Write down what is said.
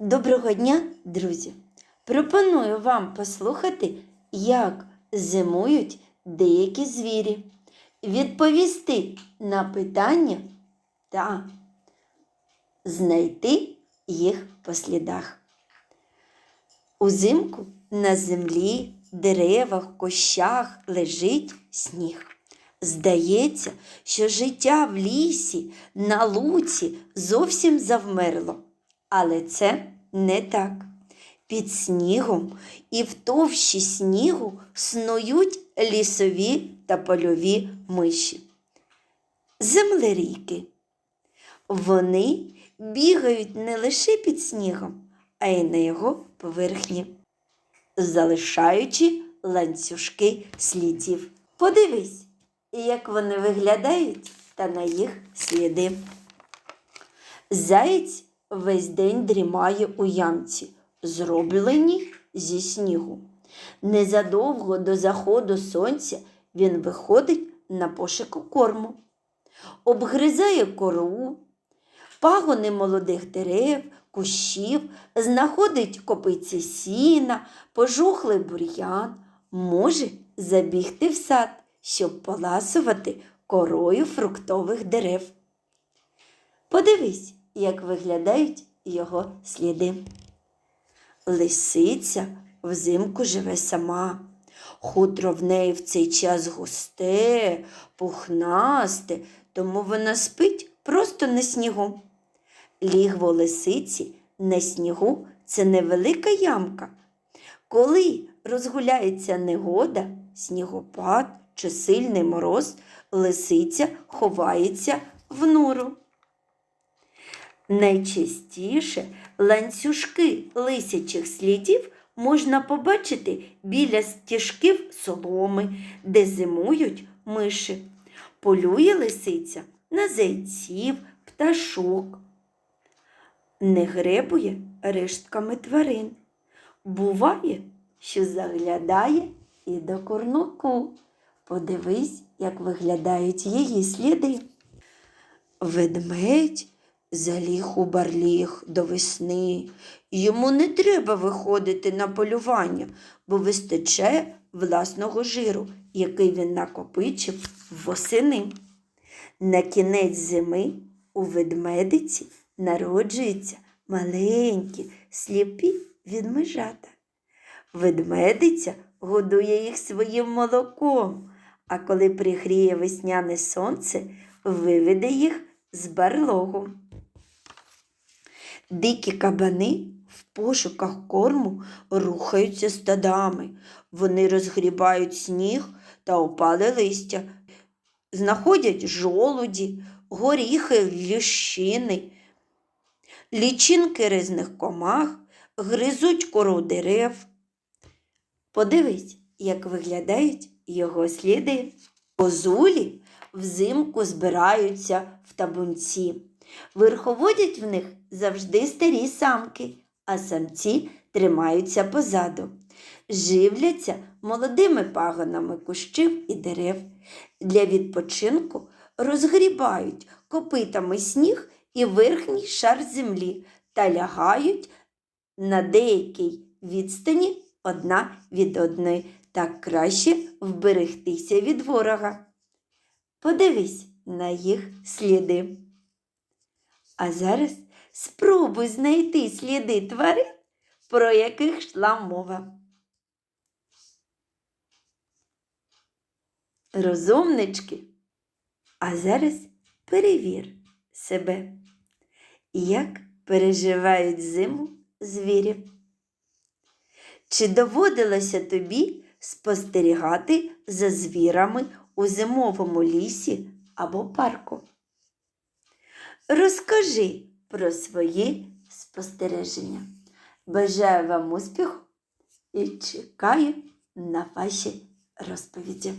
Доброго дня, друзі! Пропоную вам послухати, як зимують деякі звірі, відповісти на питання та знайти їх по слідах. Узимку на землі, деревах, кущах лежить сніг. Здається, що життя в лісі, на луці зовсім завмерло. Але це не так. Під снігом і в товщі снігу снують лісові та польові миші. Землерійки. Вони бігають не лише під снігом, а й на його поверхні, залишаючи ланцюжки слідів. Подивись, як вони виглядають та на їх сліди. Заєць весь день дрімає у ямці, зробленій зі снігу. Незадовго до заходу сонця він виходить на пошуку корму, обгризає кору, пагони молодих дерев, кущів, знаходить копиці сіна, пожухлий бур'ян, може забігти в сад, щоб поласувати корою фруктових дерев. Подивись, як виглядають його сліди. Лисиця взимку живе сама. Хутро в неї в цей час густе, пухнасте, тому вона спить просто на снігу. Лігво лисиці на снігу це невелика ямка. Коли розгуляється негода, снігопад чи сильний мороз, лисиця ховається в нору. Найчастіше ланцюжки лисячих слідів можна побачити біля стіжків соломи, де зимують миші. Полює лисиця на зайців, пташок. Не гребує рештками тварин. Буває, що заглядає і до курноку. Подивись, як виглядають її сліди. Ведмедь заліг у барліг до весни. Йому не треба виходити на полювання, бо вистачає власного жиру, який він накопичив восени. На кінець зими у ведмедиці народжуються маленькі, сліпі відмежата. Ведмедиця годує їх своїм молоком, а коли пригріє весняне сонце, виведе їх з барлогу. Дикі кабани в пошуках корму рухаються стадами. Вони розгрібають сніг та опале листя, знаходять жолуді, горіхи, лющини, лічинки різних комах, гризуть кору дерев. Подивись, як виглядають його сліди. Козулі взимку збираються в табунці. Верховодять в них завжди старі самки, а самці тримаються позаду. Живляться молодими пагонами кущів і дерев. Для відпочинку розгрібають копитами сніг і верхній шар землі та лягають на деякій відстані одна від одної, так краще вберегтися від ворога. Подивись на їх сліди. А зараз спробуй знайти сліди тварин, про яких йшла мова. Розумнички. А зараз перевір себе, як переживають зиму звірі. Чи доводилося тобі спостерігати за звірами у зимовому лісі або парку? Розкажи про свої спостереження. Бажаю вам успіху і чекаю на ваші розповіді.